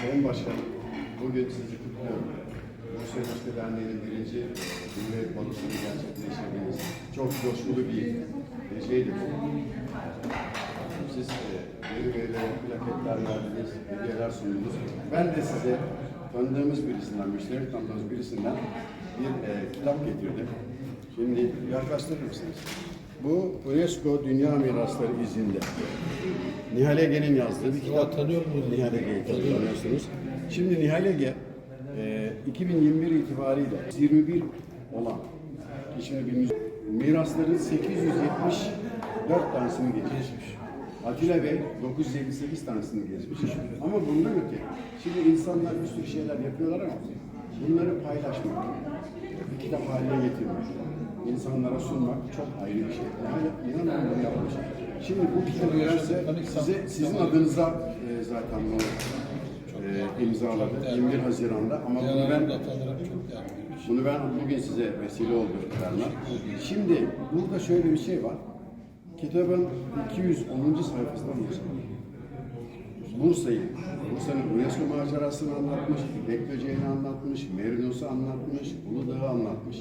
Sayın Başkanım, bugün sizi kutluyorum. Bursa Üniversite Derneği'nin birinci Cumhuriyet Balosunu gerçekleştirdiğiniz çok coşkulu bir geceydi bu. Siz e, geri verilen plaketler verdiniz, hediyeler sundunuz. Ben de size tanıdığımız birisinden, müşteri tanıdığımız birisinden bir e, kitap getirdim. Şimdi yaklaştırır mısınız? Bu UNESCO Dünya Mirasları izinde. Nihal Ege'nin yazdığı bir kitap. tanıyor muyum? Nihal Ege'yi tanıyorsunuz. Şimdi Nihal Ege e, 2021 itibariyle 21 olan kişinin bir mirasların 874 tanesini geçmiş. Atilla Bey 958 tanesini geçmiş. Ama bundan öte, şimdi insanlar bir sürü şeyler yapıyorlar ama bunları paylaşmak, bir kitap haline getirmek, insanlara sunmak çok ayrı bir şey. Yani inanın bunu yapmış. Şimdi bu kitabı ben size, size sizin adınıza e, zaten bunu e, imzaladı 21 Haziran'da ama bunu ben bunu ben bugün size vesile oldu Bernard. Şimdi burada şöyle bir şey var. Kitabın 210. sayfasında Bursa. Bursa'yı, Bursa'nın UNESCO macerasını anlatmış, İpek böceğini anlatmış, Merinos'u anlatmış, Uludağ'ı anlatmış.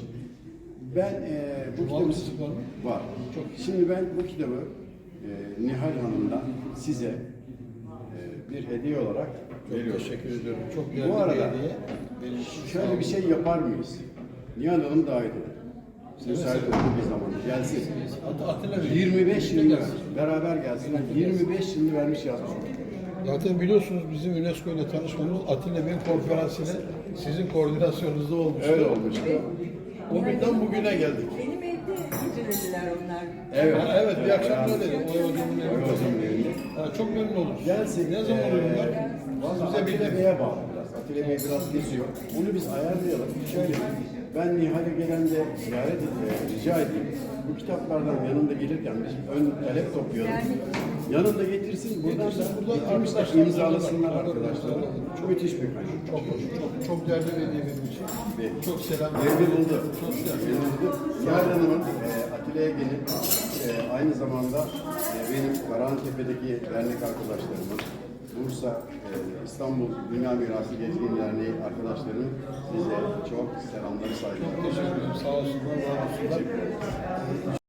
Ben e, bu kitabı... var mı? Var. Çok. Şimdi ben bu kitabı e, Nihal Hanım'dan size e, bir hediye olarak veriyorum. Teşekkür ediyorum. Çok değerli Bu arada bir hediye. Benim için şöyle bir şey yapar mıyız? Nihal Hanım davet edelim. Müsait olduğu bir zaman gelsin. At- Atilla Bey. 25 Birlikte yıl gelsin. beraber gelsinler. 25 yıl vermiş yazmış. Zaten biliyorsunuz bizim UNESCO ile tanışmamız Atilla Bey'in konferansıyla sizin koordinasyonunuzda olmuştu. Öyle olmuştu. O günden bugüne geldik. Benim evde getirdiler onlar. Evet. Ha, evet bir akşam ne dedim? Oya hocamın. Ha, çok memnun oluruz. Gelsin. Ne zaman oluyor bunlar? Valla Bize. Bey'e bağlı biraz. Atilla Bey biraz geziyor. Bunu biz ayarlayalım. Şöyle ben Nihal'e gelen de ziyaret et, e, rica edeyim. Bu kitaplardan yanında gelirken biz ön talep toplayalım. Yanında getirsin. Buradan da getirmişler imzalasınlar arkadaşlar. Çok müthiş bir kaynak. Çok hoş, çok, çok değerli bir hediye benim için. Çok selam. Yerini buldu. Çok selam. Yerini buldu. Nihal Hanım'ın e, Atilla Ege'nin e, aynı zamanda e, benim Karahantepe'deki dernek arkadaşlarımın, Bursa, e, İstanbul Dünya Mirası Gezgin Derneği arkadaşlarımın size çok selamları saygılar. Teşekkür ederim. Sağ olsunlar, var olsunlar.